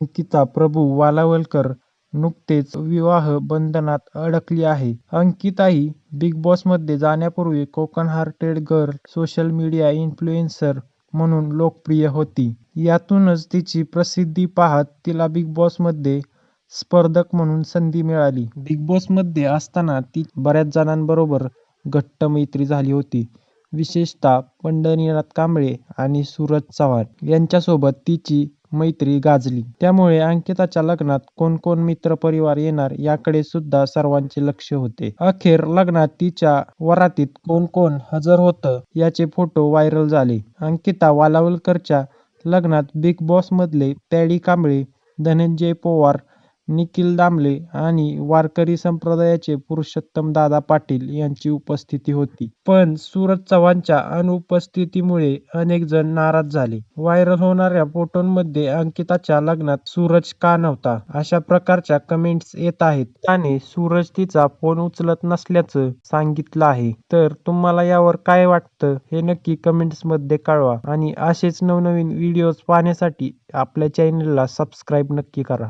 अंकिता प्रभू वालावलकर नुकतेच विवाह बंधनात अडकली आहे. अंकिता ही बिग बॉसमध्ये जाण्यापूर्वी Konkan hearted girl, social media influencer म्हणून लोकप्रिय होती. यातूनच तिची प्रसिद्धी पाहत तिला बिग बॉसमध्ये स्पर्धक म्हणून संधी मिळाली. बिग बॉसमध्ये असताना ती बऱ्याच जणांबरोबर घट्ट मैत्री झाली होती. विशेषतः पंढरीनाथ कांबळे आणि सूरज चव्हाण यांच्यासोबत तिची मैत्री गाजली. त्यामुळे अंकिताच्या लग्नात कोण कोण मित्रपरिवार येणार याकडे सुद्धा सर्वांचे लक्ष होते. अखेर लग्नात तिच्या वरातीत कोण कोण हजर होतं याचे फोटो व्हायरल झाले. अंकिता वालावलकरच्या लग्नात बिग बॉसमधले पॅडी कांबळे, धनंजय पोवार निखिल दामले आणि वारकरी संप्रदायाचे पुरुषोत्तमदादा पाटील यांची उपस्थिती होती. पण सूरज चव्हाणच्या अनुपस्थितीमुळे अनेक जण नाराज झाले. व्हायरल होणाऱ्या फोटोंमध्ये अंकिताच्या लग्नात सूरज का नव्हता? अशा प्रकारच्या कमेंट्स येत आहेत. त्याने सूरज तिचा फोन उचलत नसल्याचं सांगितलं आहे. तर तुम्हाला यावर काय वाटतं हे नक्की कमेंट्समध्ये कळवा आणि असेच नवनवीन व्हिडिओज पाहण्यासाठी आपल्या चॅनलला सबस्क्राईब नक्की करा.